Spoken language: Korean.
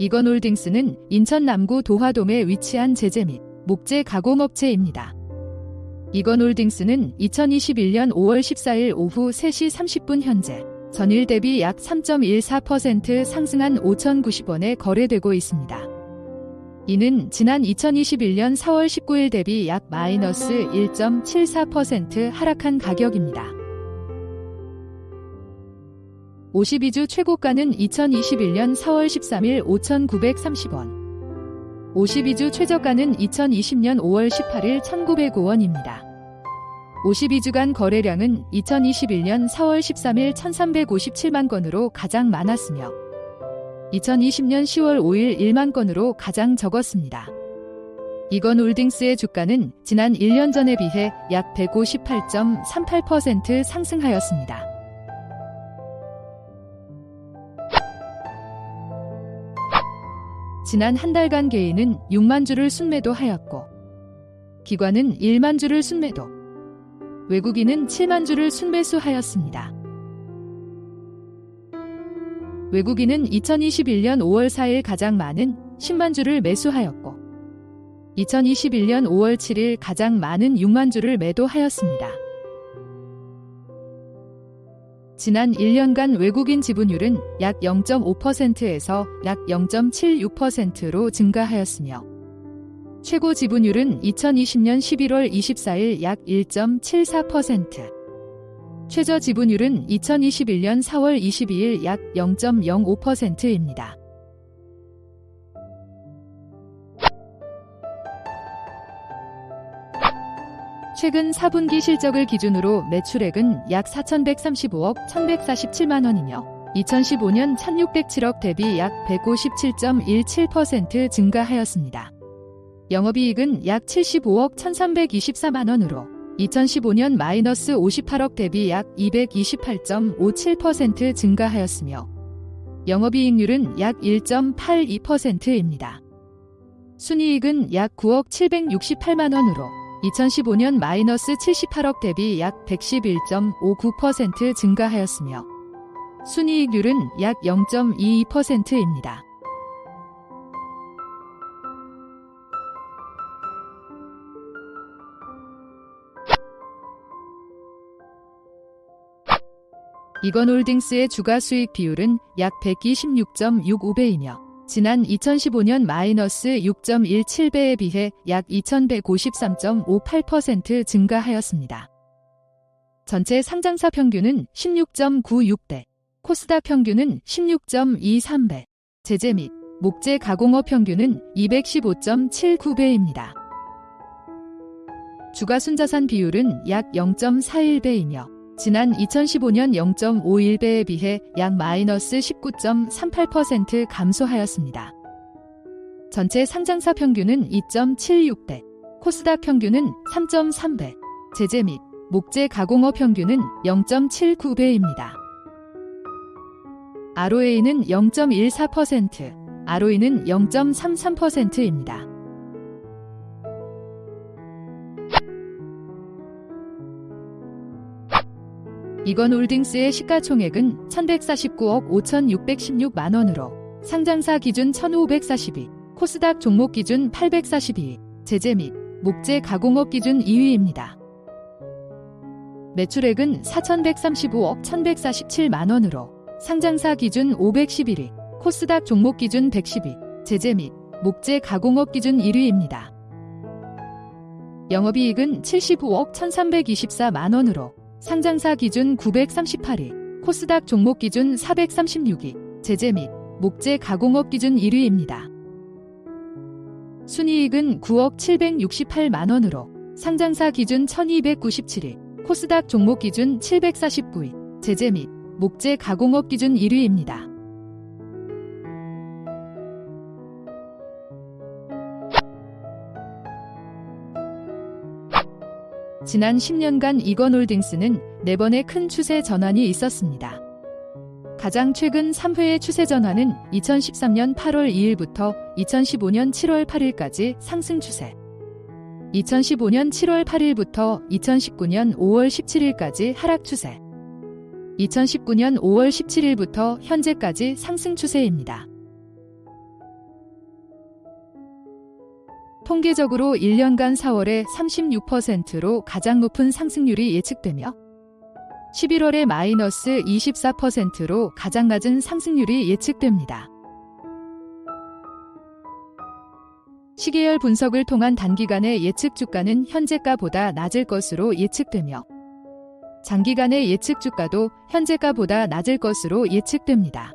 이건홀딩스는 인천 남구 도화동에 위치한 제재 및 목재 가공업체입니다. 이건홀딩스는 2021년 5월 14일 오후 3시 30분 현재 전일 대비 약 3.14% 상승한 5,090원에 거래되고 있습니다. 이는 지난 2021년 4월 19일 대비 약 마이너스 1.74% 하락한 가격입니다. 52주 최고가는 2021년 4월 13일 5,930원. 52주 최저가는 2020년 5월 18일 1,905원입니다. 52주간 거래량은 2021년 4월 13일 1,357만 건으로 가장 많았으며 2020년 10월 5일 1만 건으로 가장 적었습니다. 이건 홀딩스의 주가는 지난 1년 전에 비해 약 158.38% 상승하였습니다. 지난 한 달간 개인은 6만 주를 순매도하였고 기관은 1만 주를 순매도 외국인은 7만 주를 순매수하였습니다. 외국인은 2021년 5월 4일 가장 많은 10만 주를 매수하였고 2021년 5월 7일 가장 많은 6만 주를 매도하였습니다. 지난 1년간 외국인 지분율은 약 0.5%에서 약 0.76%로 증가하였으며 최고 지분율은 2020년 11월 24일 약 1.74%, 최저 지분율은 2021년 4월 22일 약 0.05%입니다. 최근 4분기 실적을 기준으로 매출액은 약 4,135억 1,147만 원이며 2015년 1,607억 대비 약 157.17% 증가하였습니다. 영업이익은 약 75억 1,324만 원으로 2015년 마이너스 58억 대비 약 228.57% 증가하였으며 영업이익률은 약 1.82%입니다. 순이익은 약 9억 768만 원으로 2015년 마이너스 78억 대비 약 111.59% 증가하였으며 순이익률은 약 0.22%입니다. 이건홀딩스의 주가 수익 비율은 약 126.65배이며 지난 2015년 마이너스 6.17배에 비해 약 2153.58% 증가하였습니다. 전체 상장사 평균은 16.96배, 코스닥 평균은 16.23배, 제재 및 목재 가공업 평균은 215.79배입니다. 주가 순자산 비율은 약 0.41배이며 지난 2015년 0.51배에 비해 약 마이너스 19.38% 감소하였습니다. 전체 상장사 평균은 2.76배, 코스닥 평균은 3.3배, 제재 및 목재 가공업 평균은 0.79배입니다. ROA는 0.14%, ROE는 0.33%입니다. 이건 홀딩스의 시가총액은 1149억 5616만 원으로 상장사 기준 1542, 코스닥 종목 기준 842, 제재 및 목재 가공업 기준 2위입니다. 매출액은 4135억 1147만 원으로 상장사 기준 511위, 코스닥 종목 기준 112, 제재 및 목재 가공업 기준 1위입니다. 영업이익은 75억 1324만 원으로 상장사 기준 938위, 코스닥 종목 기준 436위, 제재 및 목재 가공업 기준 1위입니다. 순이익은 9억 768만 원으로 상장사 기준 1297위, 코스닥 종목 기준 749위, 제재 및 목재 가공업 기준 1위입니다. 지난 10년간 이건홀딩스는 4번의 큰 추세 전환이 있었습니다. 가장 최근 3회의 추세 전환은 2013년 8월 2일부터 2015년 7월 8일까지 상승 추세. 2015년 7월 8일부터 2019년 5월 17일까지 하락 추세. 2019년 5월 17일부터 현재까지 상승 추세입니다. 통계적으로 1년간 4월에 36%로 가장 높은 상승률이 예측되며 11월에 마이너스 24%로 가장 낮은 상승률이 예측됩니다. 시계열 분석을 통한 단기간의 예측 주가는 현재가보다 낮을 것으로 예측되며 장기간의 예측 주가도 현재가보다 낮을 것으로 예측됩니다.